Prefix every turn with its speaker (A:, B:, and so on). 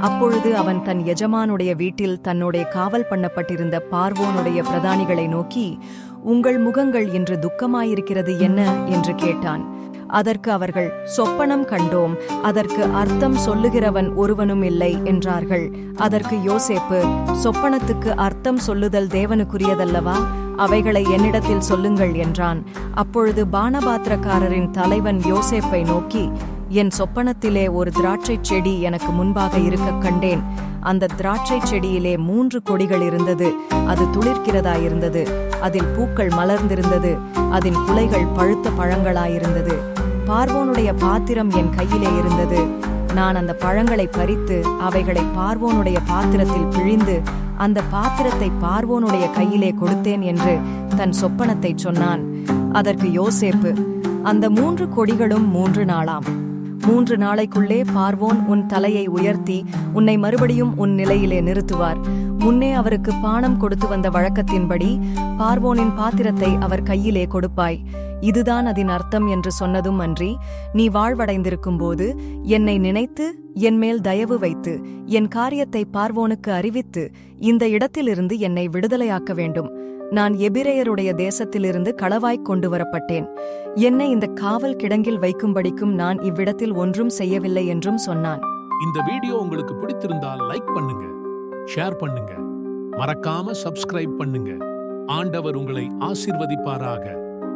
A: அப்பொழுது அவன் தன் எஜமானுடைய வீட்டில் தன்னுடைய காவல் பண்ணப்பட்டிருந்த பார்வோனுடைய பிரதானிகளை நோக்கி உங்கள் முகங்கள் இன்று துக்கமாயிருக்கிறது என்ன? என்று கேட்டான். அதற்கு அவர்கள் சொப்பனம் கண்டோம் அதற்கு அர்த்தம் சொல்லுகிறவன் ஒருவனும் இல்லை என்றார்கள். அதற்கு யோசேப்பு சொப்பனத்துக்கு அர்த்தம் சொல்லுதல் தேவனுக்குரியதல்லவா? அவைகளை என்னிடத்தில் சொல்லுங்கள் என்றான். அப்பொழுது பானபாத்திரக்காரரின் தலைவன் யோசேப்பை நோக்கி என் சொப்பனத்திலே ஒரு திராட்சைச் செடி எனக்கு முன்பாக இருக்கக் கண்டேன். அந்த திராட்சைச் செடியிலே மூன்று கொடிகள் இருந்தது. அது துளிர்க்கிறதாயிருந்தது அதில் பூக்கள் மலர்ந்திருந்தது. அதன் குலைகள் பழுத்த பழங்களாயிருந்தது. பார்வோனுடைய பாத்திரம் என் கையிலே இருந்தது. நான் அந்த பழங்களை பறித்து அவைகளை பார்வோனுடைய பாத்திரத்தில் பிழிந்து அந்த பாத்திரத்தை பார்வோனுடைய கையிலே கொடுத்தேன் என்று தன் சொப்பனத்தை சொன்னான். அதற்கு யோசேப்பு அந்த மூன்று கொடிகளும் மூன்று நாளாம். மூன்று நாளைக்குள்ளே பார்வோன் உன் தலையை உயர்த்தி உன்னை மறுபடியும் உன் நிலையிலே நிறுத்துவார். முன்னே அவருக்கு பானம் கொடுத்து வந்த வழக்கத்தின்படி பார்வோனின் பாத்திரத்தை அவர் கையிலே கொடுப்பாய். இதுதான் அதன் அர்த்தம் என்று சொன்னதும் அன்றி நீ வாழ்வடைந்திருக்கும்போது என்னை நினைத்து என் மேல் தயவு வைத்து என் காரியத்தை பார்வோனுக்கு அறிவித்து இந்த இடத்திலிருந்து என்னை விடுதலையாக்க வேண்டும். நான் எபிரேயருடைய தேசத்திலிருந்து களவாய்க் கொண்டு வரப்பட்டேன். என்னை இந்த காவல் கிடங்கில் வைக்கும்படிக்கும் நான் இவ்விடத்தில் ஒன்றும் செய்யவில்லை என்றும் சொன்னான்.
B: இந்த வீடியோ உங்களுக்கு பிடித்திருந்தால் லைக் பண்ணுங்க. ஷேர் பண்ணுங்க. மறக்காம சப்ஸ்கிரைப் பண்ணுங்க. ஆண்டவர் உங்களை ஆசிர்வதிப்பாராக.